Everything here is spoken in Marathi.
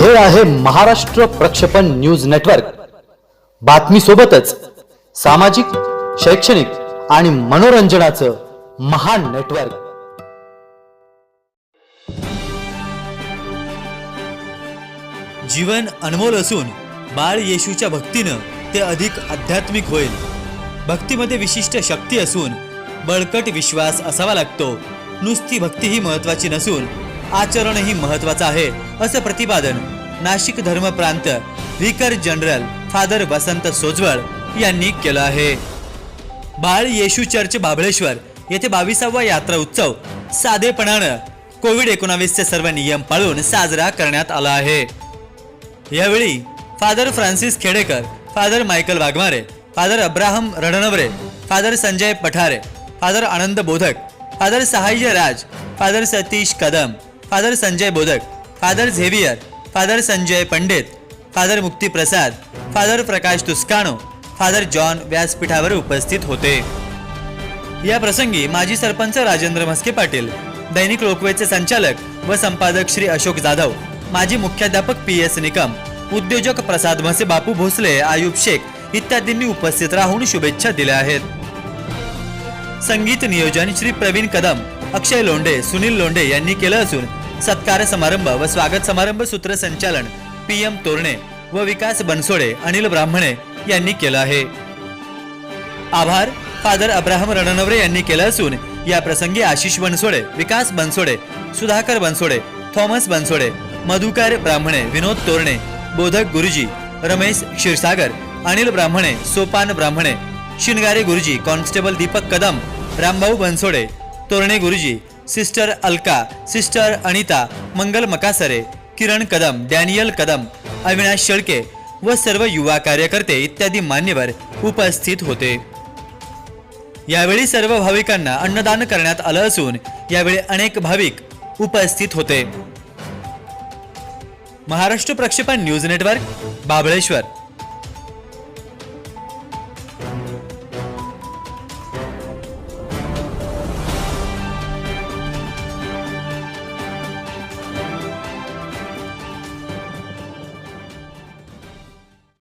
हे आहे महाराष्ट्र प्रक्षेपण न्यूज नेटवर्क. बातमी सोबतच सामाजिक शैक्षणिक आणि मनोरंजनाचं महान नेटवर्क. जीवन अनमोल असून बाळ येशूच्या भक्तीनं ते अधिक आध्यात्मिक होईल. भक्तीमध्ये विशिष्ट शक्ती असून बळकट विश्वास असावा लागतो. नुसती भक्ती ही महत्वाची नसून आचरणही महत्वाचं आहे असं प्रतिपादन नाशिक धर्म प्रांत व्हिकर जनरल फादर वसंत सोजवळ यांनी केलं आहे. बाळ येशू चर्च बाबळेश्वर येथे बावीसावा यात्रा उत्सव साधेपणानं कोविड एकोणावीसचे सर्व नियम पाळून साजरा करण्यात आला आहे. यावेळी father Francis Khedekar father Michael Waghmare father Abraham Ranaware father Sanjay Pathare father Anand Bodhak father Sahay Raj father Satish Kadam father Sanjay Bodhak father Xavier father Sanjay Pandit father Mukti Prasad father Prakash Tuscano father John व्यासपीठावर उपस्थित होते. या प्रसंगी माजी सरपंच राजेंद्र म्हस्के पाटील दैनिक लोकवेचे संचालक व संपादक श्री अशोक जाधव माजी मुख्याध्यापक पी एस निकम उद्योजक प्रसाद म्हसे बापू भोसले आयुब शेख इत्यादींनी उपस्थित राहून शुभेच्छा दिल्या आहेत. संगीत नियोजन श्री प्रवीण कदम अक्षय लोंढे सुनील लोंढे यांनी केलं असून सत्कार समारंभ व स्वागत समारंभ सूत्रसंचालन पी एम तोरणे व विकास बनसोडे अनिल ब्राह्मणे यांनी केलं आहे. आभार. फादर अब्राहम रणनवरे यांनी केलं असून या प्रसंगी आशिष बनसोडे विकास बनसोडे सुधाकर बनसोडे थॉमस बनसोडे मधुकर ब्राह्मणे विनोद तोरणे बोधक गुरुजी रमेश क्षीरसागर अनिल ब्राह्मणे Sopan Brahmane Shingare Guruji constable Deepak Kadam Rambhau Bansode Torane Guruji sister Alka sister Anita Mangal Makasare Kiran Kadam Daniel Kadam Avinash Shelke व सर्व युवा कार्यकर्ते इत्यादी मान्यवर उपस्थित होते. यावेळी सर्व भाविकांना अन्नदान करण्यात आलं असून यावेळी अनेक भाविक उपस्थित होते. महाराष्ट्र प्रक्षेपण न्यूज नेटवर्क बाबळेश्वर.